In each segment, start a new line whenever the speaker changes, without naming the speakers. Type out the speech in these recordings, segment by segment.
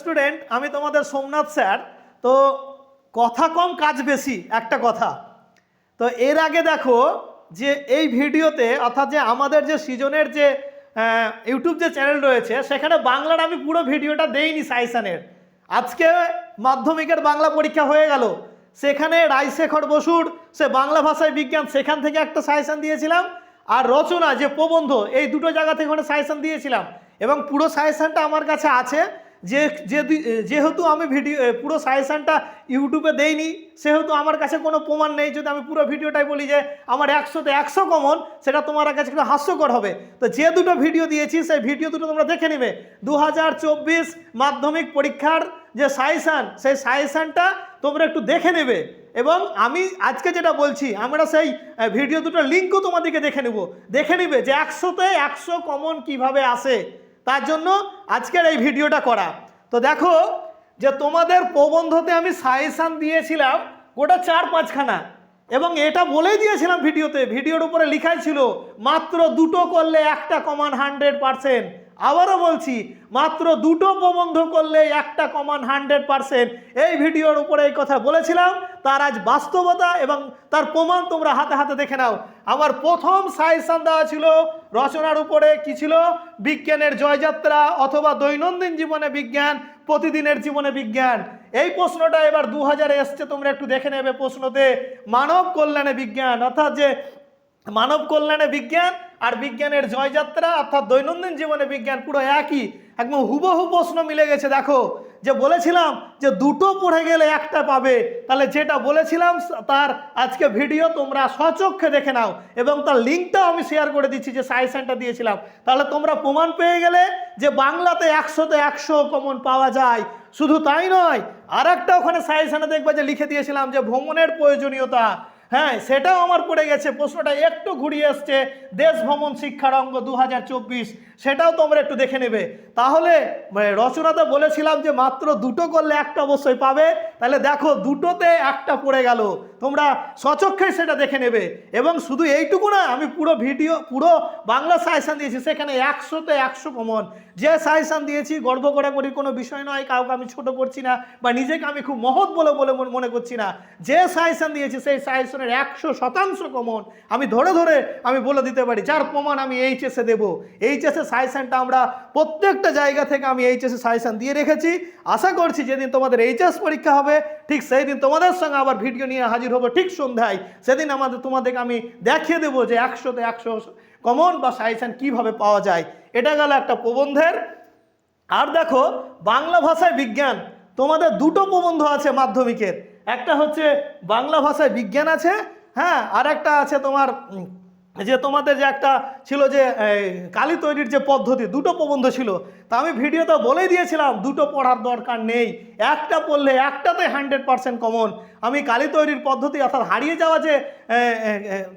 Student আমি তোমাদের Somnath sir, তো কথা কম, কাজ বেশি, একটা কথা। তো এর আগে দেখো যে এই ভিডিওতে, অর্থাৎ যে আমাদের যে সিজনের যে ইউটিউব যে চ্যানেল রয়েছে, সেখানে বাংলার আমি পুরো ভিডিওটা দেইনি সাইসানের। আজকে মাধ্যমিকের বাংলা পরীক্ষা হয়ে গেল। সেখানে রায়শেখর বসুর, সে বাংলা ভাষায় বিজ্ঞান, সেখান থেকে একটা সাজেশন দিয়েছিলাম। আর রচনা, যে প্রবন্ধ, এই দুটো জায়গা থেকে ওখানে সাজেশন দিয়েছিলাম। এবং পুরো সাজেশনটা আমার কাছে আছে। যে যেহেতু আমি ভিডিও পুরো সাজেশনটা ইউটিউবে দেইনি, সেহেতু আমার কাছে কোনো প্রমাণ নেই, যদি আমি পুরো ভিডিওটাই বলি যে আমার একশোতে একশো কমন সেটা তোমার কাছে একটু হাস্যকর হবে। তো যে দুটো ভিডিও দিয়েছি, সেই ভিডিও দুটো তোমরা দেখে নেবে। দু হাজার চব্বিশ মাধ্যমিক পরীক্ষার যে সাজেশান, সেই সাজেশানটা তোমরা একটু দেখে নেবে। এবং আমি আজকে যেটা বলছি, আমরা সেই ভিডিও দুটোর লিঙ্কও তোমাদেরকে দেখে নেব। দেখে নেবে যে একশোতে একশো কমন কীভাবে আসে। তার জন্য আজকের এই ভিডিওটা করা। তো দেখো যে তোমাদের প্রবন্ধতে আমি সাজেশান দিয়েছিলাম গোটা চার পাঁচখানা। এবং এটা বলেই দিয়েছিলাম ভিডিওতে। ভিডিওর উপরে লেখাই ছিল, মাত্র দুটো করলে একটা কমান হান্ড্রেড পারসেন্ট আবারও বলছি, মাত্র দুটো প্রবন্ধ করলে একটা কমান হান্ড্রেড পারসেন্ট এই ভিডিওর উপরে এই কথা বলেছিলাম। তার আজ বাস্তবতা এবং তার প্রমাণ তোমরা হাতে হাতে দেখে নাও। আমার প্রথম সাজেশন দেওয়া ছিল, রচনার উপরে কি ছিল? বিজ্ঞানের জয়যাত্রা অথবা দৈনন্দিন জীবনে বিজ্ঞান, প্রতিদিনের জীবনে বিজ্ঞান। এই প্রশ্নটা এবার দু হাজারে এসছে, তোমরা একটু দেখে নেবে প্রশ্নতে। মানব কল্যাণে বিজ্ঞান, অর্থাৎ যে মানব কল্যাণে বিজ্ঞান আর বিজ্ঞানের জয়যাত্রা, অর্থাৎ দৈনন্দিন জীবনে বিজ্ঞান পুরো একই। একদম হুবহু প্রশ্ন মিলে গেছে, দেখো। যে বলেছিলাম যে দুটো পড়ে গেলে একটা পাবে, তাহলে যেটা বলেছিলাম তার আজকে ভিডিও তোমরা সচক্ষে দেখে নাও এবং তার লিঙ্কটাও আমি শেয়ার করে দিচ্ছি যে সাজেশনটা দিয়েছিলাম। তাহলে তোমরা প্রমাণ পেয়ে গেলে যে বাংলাতে একশোতে একশো কমন পাওয়া যায়। শুধু তাই নয় আর একটা ওখানে সাজেশনে দেখবে যে লিখে দিয়েছিলাম যে ভ্রমণের প্রয়োজনীয়তা। হ্যাঁ সেটাও আমার পড়ে গেছে। প্রশ্নটা একটু ঘুরিয়ে আসছে। দেশ ভ্রমণ শিক্ষার অঙ্গ দু হাজার চব্বিশ, সেটাও তোমরা একটু দেখে নেবে। তাহলে মানে রচনাতে বলেছিলাম যে মাত্র দুটো করলে একটা অবশ্যই পাবে। তাহলে দেখো দুটোতে একটা পড়ে গেল। তোমরা সচক্ষে সেটা দেখে নেবে। এবং শুধু এইটুকু না আমি পুরো ভিডিও, পুরো বাংলা সাজেশন দিয়েছি। সেখানে একশোতে একশো কমন যে সাজেশন দিয়েছি, গর্ব করা কোনো বিষয় নয়। কাউকে আমি ছোট করছি না বা নিজেকে আমি খুব মহৎ বলে বলে মনে- মনে করছি না। যে সাজেশন দিয়েছি, সেই সাজেশনের একশো শতাংশ কমন আমি ধরে ধরে আমি বলে দিতে পারি, যার প্রমাণ আমি এইচএসে দেবো। এইচএসে সাজেশনটা আমরা প্রত্যেকটা জায়গা থেকে আমি এইচএসে সাজেশন দিয়ে রেখেছি। আশা করছি যেদিন তোমাদের এইচএস পরীক্ষা হবে ঠিক সেই দিন তোমাদের সঙ্গে আবার ভিডিও নিয়ে হাজির হব, ঠিক সন্ধ্যায়। সেদিন আমাদের তোমাদেরকে আমি দেখিয়ে দেবো যে একশোতে একশো কমন বা সাজেশন কীভাবে পাওয়া যায়। এটা গেল একটা প্রবন্ধের। আর দেখো, বাংলা ভাষায় বিজ্ঞান, তোমাদের দুটো প্রবন্ধ আছে মাধ্যমিকের। একটা হচ্ছে বাংলা ভাষায় বিজ্ঞান আছে হ্যাঁ আর একটা আছে তোমার যে তোমাদের যে একটা ছিল যে কালী তৈরির যে পদ্ধতি, দুটো প্রবন্ধ ছিল, তা আমি ভিডিওতে বলেই দিয়েছিলাম, দুটো পড়ার দরকার নেই। একটা পড়লে একটাতে হান্ড্রেড পারসেন্ট কমন আমি কালী তৈরির পদ্ধতি অর্থাৎ হারিয়ে যাওয়া যে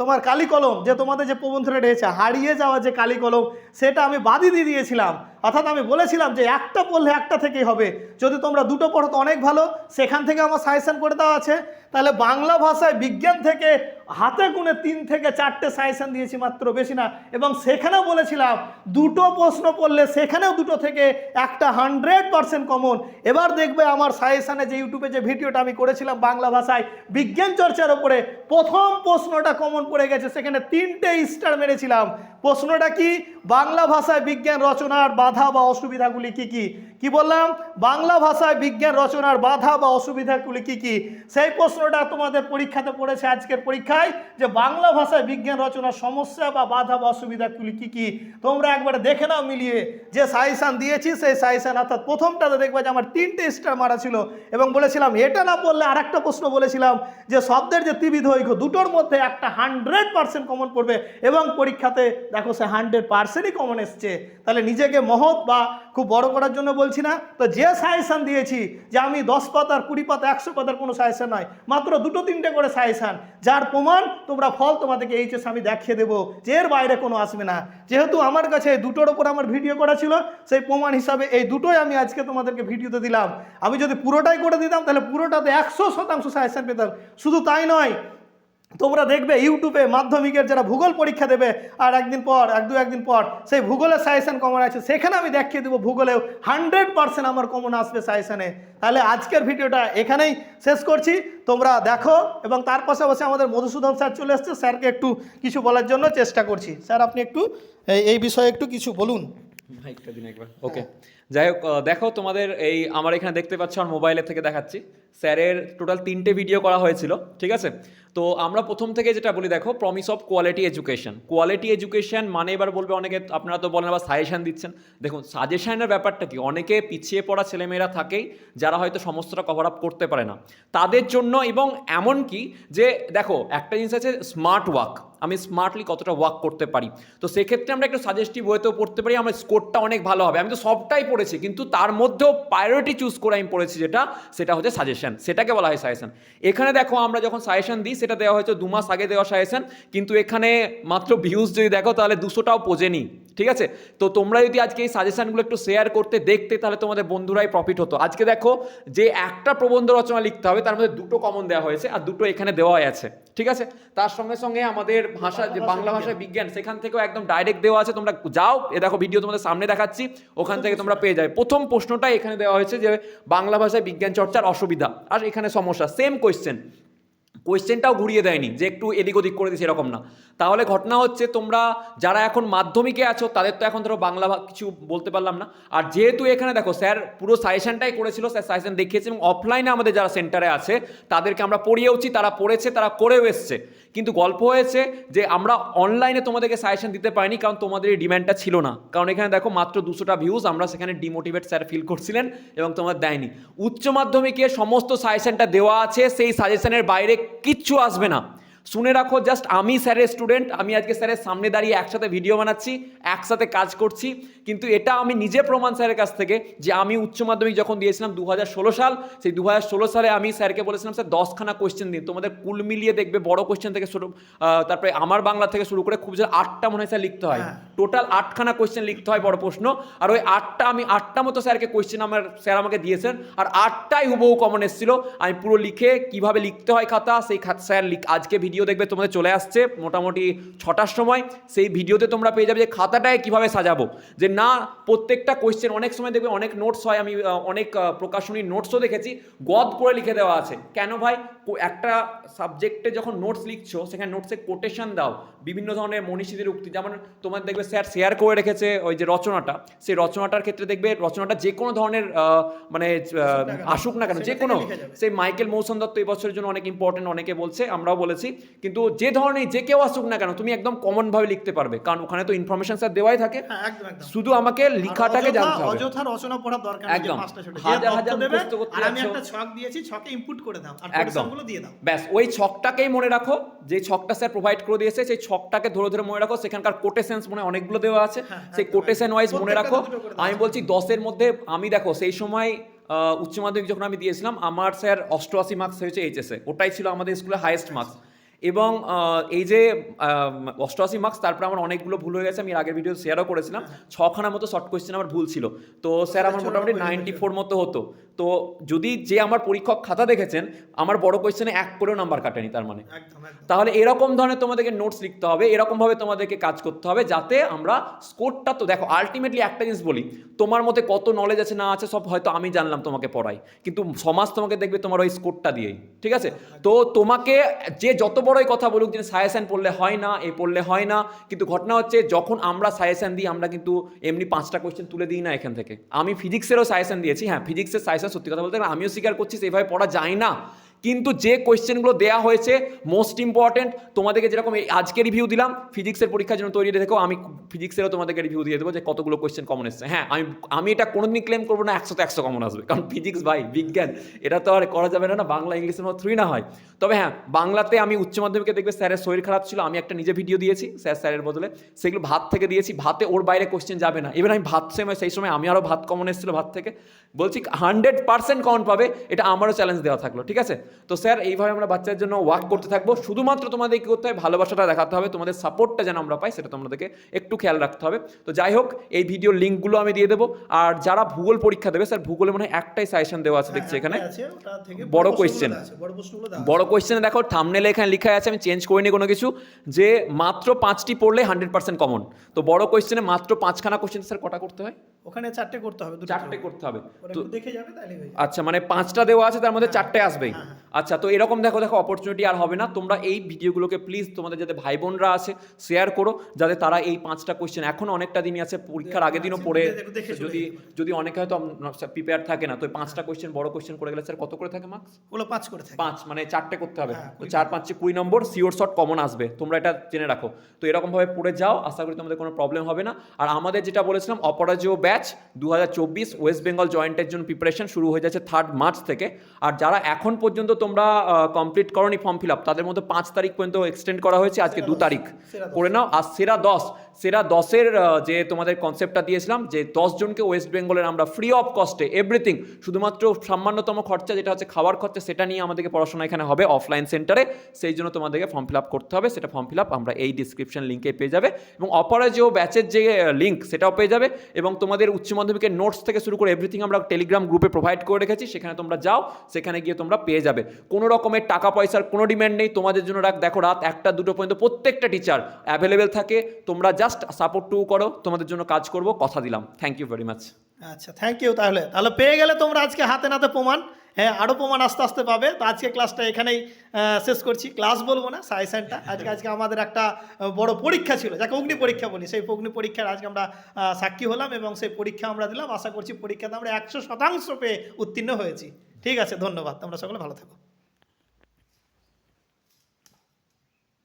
তোমার কালী কলম, যে তোমাদের যে প্রবন্ধটা রয়েছে, হারিয়ে যাওয়া যে কালী কলম, সেটা আমি বাদই দিয়ে দিয়েছিলাম। অর্থাৎ আমি বলেছিলাম যে একটা পড়লে একটা থেকেই হবে। যদি তোমরা দুটো পড়ো তো অনেক ভালো, সেখান থেকে আমার সাজেশন করে দেওয়া আছে। তাহলে বাংলা ভাষায় বিজ্ঞান থেকে হাতে গুনে তিন থেকে চারটে সাজেশন দিয়েছি মাত্র, বেশি না। এবং সেখানেও বলেছিলাম, দুটো প্রশ্ন পড়লে সেখানেও দুটো থেকে একটা হান্ড্রেড পার্সেন্ট কমন এবার দেখবে আমার সাজেশানে যে ইউটিউবে যে ভিডিওটা আমি করেছিলাম বাংলা ভাষায় বিজ্ঞান চর্চার ওপরে, প্রথম প্রশ্নটা কমন পড়ে গেছে, সেখানে তিনটে স্টার মেরেছিলাম। প্রশ্নটা কি? বাংলা ভাষায় বিজ্ঞান রচনার বাধা বা অসুবিধাগুলি কি কি? কি বললাম? বাংলা ভাষায় বিজ্ঞান রচনার বাধা বা অসুবিধাগুলি কি কি? সেই প্রশ্নটা তোমাদের পরীক্ষাতে পড়েছে আজকের পরীক্ষায়, যে বাংলা ভাষায় বিজ্ঞান রচনার সমস্যা বা বাধা বা অসুবিধাগুলি কি কি? তোমরা একবার দেখে নাও মিলিয়ে যে সাজেশান দিয়েছি, সেই সাজেশান অর্থাৎ প্রথমটাতে দেখবে যে আমার তিনটে স্টার মারা ছিল এবং বলেছিলাম, এটা না বললে আর একটা প্রশ্ন বলেছিলাম, যে শব্দের যে ত্রিবিধ ঐক্য দুটোর মধ্যে একটা হান্ড্রেড পার্সেন্ট কমন পড়বে এবং পরীক্ষাতে দেখো সে হান্ড্রেড পার্সেন্টই কমন এসছে। তাহলে নিজেকে মহৎ বা খুব বড় করার জন্য বলছি না, তো যে সাজেশান দিয়েছি যে আমি দশ পাতার কুড়ি পাতা, একশো পাতার কোনো সাজেশান নয়, মাত্র দুটো তিনটে করে সাজেশান যার প্রমাণ তোমরা ফল তোমাদেরকে এইচএস আমি দেখিয়ে দেবো, যে এর বাইরে কোনো আসবে না। যেহেতু আমার কাছে দুটোর ওপর আমার ভিডিও করা ছিল, সেই প্রমাণ হিসাবে এই দুটোই আমি আজকে তোমাদেরকে ভিডিওতে দিলাম। আমি যদি পুরোটাই করে দিতাম, তাহলে পুরোটাতে একশো শতাংশ সাজেশান পেতাম। শুধু তাই নয় তোমরা দেখবে ইউটিউবে মাধ্যমিকের যারা ভূগোল পরীক্ষা দেবে আর একদিন পর এক দু একদিন পর সেই ভূগোলের সাজেশন কমন আছে সেখানে আমি দেখিয়ে দেবো ভূগোলেও হান্ড্রেড পার্সেন্ট আমার কমন আসবে সাজেশনে তাহলে আজকের ভিডিওটা এখানেই শেষ করছি। তোমরা দেখো এবং তার পাশাপাশি আমাদের মধুসূদন স্যার চলে এসছে স্যারকে একটু কিছু বলার জন্য চেষ্টা করছি। স্যার আপনি একটু এই- বিষয়ে একটু কিছু বলুন।
মাইকটা দিন একবার। ওকে যাই হোক দেখো তোমাদের এই আমার এখানে দেখতে পাচ্ছ, আমার মোবাইলের থেকে দেখাচ্ছি। স্যারের টোটাল তিনটে ভিডিও করা হয়েছিল, ঠিক আছে? তো আমরা প্রথম থেকে যেটা বলি, দেখো promise of quality education quality education মানে এবার বলবে অনেকে, আপনারা তো বলেন, আবার সাজেশান দিচ্ছেন। দেখুন সাজেশানের ব্যাপারটা কি? অনেকে পিছিয়ে পড়া ছেলেমেয়েরা থাকেই, যারা হয়তো সমস্তটা কভার আপ করতে পারে না। তাদের জন্য এবং এমন কি যে, দেখো, একটা জিনিস আছে স্মার্ট ওয়ার্ক আমি স্মার্টলি কতটা ওয়ার্ক করতে পারি। তো সেক্ষেত্রে আমরা একটু সাজেস্টিভ ওয়েতেও পড়তে পারি, আমার স্কোরটা অনেক ভালো হবে। আমি তো সবটাই পড়েছি, কিন্তু তার মধ্যেও প্রায়োরিটি চুজ করে আমি পড়েছি যেটা, সেটা হচ্ছে সাজেশন সেটাকে বলা হয় সাজেশন এখানে দেখো আমরা যখন সাজেশন দিই, সেটা দেওয়া হয়েছে দু মাস আগে দেওয়া সাজেশন কিন্তু এখানে মাত্র ভিউজ যদি দেখো, তাহলে দুশোটাও পোজেনি ঠিক আছে? তো তোমরা যদি আজকে এই সাজেশনগুলো একটু শেয়ার করতে দেখতে, তাহলে তোমাদের বন্ধুরাই প্রফিট হতো। আজকে দেখো যে একটা প্রবন্ধ রচনা লিখতে হবে, তার মধ্যে দুটো কমন দেওয়া হয়েছে আর দুটো এখানে দেওয়াই আছে, ঠিক আছে? তার সঙ্গে সঙ্গে আমাদের ভাষা, যে বাংলা ভাষায় বিজ্ঞান, সেখান থেকেও একদম ডাইরেক্ট দেওয়া আছে। তোমরা যাও, এ দেখো ভিডিও তোমাদের সামনে দেখাচ্ছি, ওখান থেকে তোমরা পেয়ে যাবে প্রথম প্রশ্নটা এখানে দেওয়া হয়েছে যে বাংলা ভাষায় বিজ্ঞান চর্চার অসুবিধা। আর এখানে সমস্যা। সেম কোয়েশ্চেন কোয়েশ্চেনটাও ঘুরিয়ে দেয়নি, যে একটু এদিক ওদিক করে দিচ্ছে এরকম না। তাহলে ঘটনা হচ্ছে, তোমরা যারা এখন মাধ্যমিকে আছো, তাদের তো এখন ধরো বাংলা কিছু বলতে পারলাম না। আর যেহেতু এখানে দেখো, স্যার পুরো সাজেশনটাই করেছিল, স্যার সাজেশন দেখিয়েছে, এবং অফলাইনে আমাদের যারা সেন্টারে আছে, তাদেরকে আমরা পড়িয়েওছি তারা পড়েছে, তারা করেও এসছে। কিন্তু গল্প হয়েছে যে, আমরা অনলাইনে তোমাদেরকে সাজেশন দিতে পারিনি, কারণ তোমাদের এই ডিম্যান্ডটা ছিল না। কারণ এখানে দেখো, মাত্র দুশোটা ভিউজ আমরা সেখানে ডিমোটিভেট স্যার ফিল করছিলেন, এবং তোমার দেয়নি। উচ্চ মাধ্যমিকের সমস্ত সাজেশনটা দেওয়া আছে, সেই সাজেশনের বাইরে কিচ্ছু আসবে না। শুনে রাখো জাস্ট আমি স্যারের স্টুডেন্ট আমি আজকে স্যারের সামনে দাঁড়িয়ে একসাথে ভিডিও বানাচ্ছি একসাথে কাজ করছি। কিন্তু এটা আমি নিজে প্রমাণ স্যারের কাছ থেকে যে আমি উচ্চ মাধ্যমিক যখন দিয়েছিলাম দু সাল সেই দু সালে আমি স্যারকে বলেছিলাম স্যার দশখানা কোয়েশ্চেন দিন। তোমাদের কুল মিলিয়ে দেখবে বড় কোয়েশ্চেন থেকে শুরু তারপরে আমার বাংলা থেকে শুরু করে খুব জোর আটটা মনে হয় স্যার লিখতে হয়।
হ্যাঁ।
টোটাল আটখানা কোয়েশ্চেন লিখতে হয় বড় প্রশ্ন। আর ওই আটটা আমি আটটা মতো স্যারকে কোয়েশ্চেন আমার স্যার আমাকে দিয়েছেন। আর আটটাই হুবহু কমন এসেছিল। আমি পুরো লিখে কীভাবে লিখতে হয় খাতা সেই স্যার লিখ আজকে ভিডিও দেখবে তোমাদের চলে আসছে মোটামুটি ছটার সময়। সেই ভিডিওতে তোমরা পেয়ে যাবে যে খাতাটায় কীভাবে সাজাবো। যে না, প্রত্যেকটা কোয়েশ্চেন অনেক সময় দেখবে অনেক নোটস হয়, আমি অনেক প্রকাশনীর নোটসও দেখেছি, গদ করে লিখে দেওয়া আছে। কেন ভাই? একটা সাবজেক্টে যখন নোটস লিখছো সেখানে নোটসে কোটেশন দাও। বিভিন্ন ধরনের মনীষীদের উক্তি। যেমন তোমার দেখবে স্যার শেয়ার করে রেখেছে ওই যে রচনাটা। সেই রচনাটার ক্ষেত্রে দেখবে রচনাটা যে কোনো ধরনের মানে আসুক না কেন। যে কোনো। সেই মাইকেল মৌসুম দত্ত এই বছরের জন্য অনেক ইম্পর্টেন্ট অনেকে বলছে আমরাও বলেছি। কিন্তু যে ধরনের যে কেউ আসুক না কেন তুমি একদম কমন ভাবে লিখতে পারবে। কারণ ওখানে তো ইনফরমেশন স্যার দেওয়াই থাকে।
হ্যাঁ
শুধু আমাকে লিখাটাকে জানতে হবে।
অযথা রচনা পড়ার দরকার
একদম। হাজার হাজার মুখস্থ করতে
আমি একটা ছক দিয়েছি ছকে ইনপুট করে দাও।
একদম।
দিয়ে দাও।
ব্যাস ওই ছকটাকেই মনে রাখো যে ছকটা স্যার প্রোভাইড করে দিয়েছে সেই ছকটাকে ধরে ধরে মনে রাখো সেখানকার কোটেশনস মনে অনেকগুলো দেওয়া আছে
হ্যাঁ,
সেই কোটেশন ওয়াইজ মনে রাখো। আমি বলছি দশের মধ্যে আমি দেখো সেই সময় উচ্চ মাধ্যমিক যখন আমি দিয়েছিলাম আমার স্যার অষ্টআশি মার্কস হয়েছে এইচএসে ওটাই ছিল আমাদের স্কুলে হাইয়েস্ট মার্কস এবং এই যে অষ্টআশি মার্কস তারপরে আমার অনেকগুলো ভুল হয়ে গেছে আমি আগের ভিডিও শেয়ারও করেছিলাম। ছখানা মতো শর্ট কোয়েশ্চেন আমার ভুল ছিল। তো স্যার আমার মোটামুটি নাইনটি ফোর মতো হতো। তো যদি যে আমার পরীক্ষক খাতা দেখেছেন আমার বড় কোয়েশ্চেনে এক করেও নাম্বার কাটেনি তার মানে। তাহলে এরকম ধরনের তোমাদেরকে নোটস লিখতে হবে এরকমভাবে তোমাদেরকে কাজ করতে হবে যাতে আমরা স্কোরটা তো দেখো আলটিমেটলি একটা জিনিস বলি তোমার মতে কত নলেজ আছে না আছে সব হয়তো আমি জানলাম তোমাকে পড়াই কিন্তু সমাজ তোমাকে দেখবে তোমার ওই স্কোরটা দিয়েই ঠিক আছে? তো তোমাকে যে যত বড়ই কথা বলুক যে সাজেশন পড়লে হয় না এ পড়লে হয় না কিন্তু ঘটনা হচ্ছে যখন আমরা সাজেশন দিই আমরা কিন্তু এমনি পাঁচটা কোয়েশ্চেন তুলে দিই না এখান থেকে। আমি ফিজিক্সেরও সাজেশন দিয়েছি হ্যাঁ ফিজিক্সের সাজেশন সত্যি কথা বলতে আমিও স্বীকার করছি সেভাবে পড়া যায় না। কিন্তু যে কোয়েশ্চেনগুলো দেওয়া হয়েছে মোস্ট ইম্পর্টেন্ট তোমাদেরকে যেরকম এই আজকে রিভিউ দিলাম ফিজিক্সের পরীক্ষার জন্য তৈরি দেখো আমি ফিজিক্সেরও তোমাদেরকে রিভিউ দিয়ে দেবো যে কতগুলো কোয়েশ্চেন কমন এসছে। হ্যাঁ আমি আমি এটা কোনোদিন ক্লেম করব না একশো তো একশো কমন আসবে। কারণ ফিজিক্স ভাই, বিজ্ঞান, এটা তো আর করা যাবে না না, বাংলা ইংলিশের মতো থ্রি না হয়। তবে হ্যাঁ বাংলাতে আমি উচ্চ মাধ্যমিকে দেখবে স্যারের শরীর খারাপ ছিল, আমি একটা নিজে ভিডিও দিয়েছি, স্যার স্যারের বদলে। সেগুলো ভাত থেকে দিয়েছি, ভাতে ওর বাইরে কোয়েশ্চেন যাবে না। এবার আমি ভাত সময়, সেই সময় আমি আরও ভাত কমন এসেছিল ভাত থেকে। বলছি হান্ড্রেড পার্সেন্ট কমন পাবে, এটা আমারও চ্যালেঞ্জ দেওয়া থাকল, ঠিক আছে? তো স্যার এইভাবে আমরা বাচ্চাদের জন্য ওয়ার্ক করতে থাকব। শুধুমাত্র তোমাদের কি করতে হবে ভালোবাসাটা দেখাতে হবে। তোমাদের সাপোর্টটা যেন আমরা পাই সেটা তোমাদেরকে একটু খেয়াল রাখতে হবে। তো যাই হোক এই ভিডিও লিঙ্কগুলো আমি দিয়ে দেবো। আর যারা ভূগোল পরীক্ষা দেবে স্যার ভূগোলে মনে হয় একটাই সাজেশন দেওয়া আছে দেখছি এখানে।
হ্যাঁ, থেকে
বড়
কোয়েশ্চেন। বড়
কোয়েশ্চেনে দেখো থামনেলে এখানে লেখা আছে আমি চেঞ্জ করিনি কোনো কিছু যে মাত্র পাঁচটি পড়লে হান্ড্রেড পার্সেন্ট কমন তো বড় কোয়েশ্চেনে মাত্র পাঁচখানা কোয়েশ্চেন স্যার কটা করতে হয়?
ওখানে চারটে করতে হবে
চারটে করতে হবে। তো
দেখে যাবে তাহলে
আচ্ছা মানে পাঁচটা দেওয়া আছে তার মধ্যে চারটে আসবেই।
হ্যাঁ,
আচ্ছা তো এরকম দেখো দেখো অপরচুনিটি আর হবে না। তোমরা এই ভিডিওগুলোকে প্লিজ তোমাদের যাতে ভাই বোনরা আছে শেয়ার করো যাতে তারা এই পাঁচটা কোয়েশ্চেন এখন অনেকটা দিনই আছে পরীক্ষার আগের দিনও পড়ে
দেখে চলে
যদি যদি অনেকে হয়তো প্রিপেয়ার থাকে না তো পাঁচটা কোয়েশ্চেন বড় কোয়েশ্চেন করে গেলে স্যার কত করে থাকে মার্কস
ওগুলো পাঁচ করে থাকে।
পাঁচ মানে চারটে করতে হবে।
হ্যাঁ,
তো চার পাঁচে কুড়ি নম্বর সিওর শট কমন আসবে। তোমরা এটা জেনে রাখো। তো এরকমভাবে পড়ে যাও আশা করি তোমাদের কোনো প্রবলেম হবে না। আর আমাদের যেটা বলেছিলাম অপরাজয় ব্যাচ দু হাজার চব্বিশ ওয়েস্ট বেঙ্গল জয়েন্টের জন্য প্রিপারেশন শুরু হয়ে যাচ্ছে থার্ড মার্চ থেকে। আর যারা এখন পর্যন্ত তোমরা কমপ্লিট করনি ফর্ম ফিল আপ তাদের মধ্যে পাঁচ তারিখ পর্যন্ত এক্সটেন্ড করা হয়েছে। আজকে দু তারিখ। করে নাও। আর সেরা দশ সেরা দশের যে তোমাদের কনসেপ্টটা দিয়েছিলাম, যে দশ জনকে ওয়েস্ট বেঙ্গলের আমরা ফ্রি অফ কস্টে এভরিথিং শুধুমাত্র সামান্যতম খরচা যেটা হচ্ছে খাওয়ার খরচা, সেটা নিয়ে আমাদেরকে পড়াশোনা এখানে হবে অফলাইন সেন্টারে সেই জন্য তোমাদেরকে ফর্ম ফিল আপ করতে হবে। সেটা ফর্ম ফিল আপ আমরা এই ডিসক্রিপশন লিঙ্কে পেয়ে যাবে। এবং অপরাজেয় ব্যাচের যে লিঙ্ক সেটাও পেয়ে যাবে। এবং তোমাদের উচ্চ মাধ্যমিকের নোটস থেকে শুরু করে এভরিথিং আমরা টেলিগ্রাম গ্রুপে প্রোভাইড করে রেখেছি। সেখানে তোমরা যাও, সেখানে গিয়ে তোমরা পেয়ে যাবে। কোনো রকমের টাকা পয়সার কোনো ডিম্যান্ড নেই। তোমাদের জন্য রাখ, দেখো রাত একটা দুটো পর্যন্ত প্রত্যেকটা টিচার অ্যাভেলেবেল থাকে। তোমরা জাস্ট সাপোর্ট টু করো তোমাদের জন্য কাজ করব কথা দিলাম। থ্যাংক ইউ ভেরি মাচ
আচ্ছা থ্যাংক ইউ তাহলে। তাহলে পেয়ে গেলে তোমরা আজকে হাতে নাতে প্রমাণ। হ্যাঁ আরও প্রমাণ আস্তে আস্তে পাবে। তো আজকে ক্লাসটা এখানেই শেষ করছি। ক্লাস বলব না সাইসেনটা আজকে আজকে আমাদের একটা বড় পরীক্ষা ছিল। যাকে অগ্নি পরীক্ষা বলি সেই অগ্নি পরীক্ষার আজকে আমরা সাক্ষী হলাম এবং সেই পরীক্ষা আমরা দিলাম। আশা করছি পরীক্ষাতে আমরা একশো শতাংশ পেয়ে উত্তীর্ণ হয়েছি। ঠিক আছে ধন্যবাদ। তোমরা সকলে ভালো থাকো।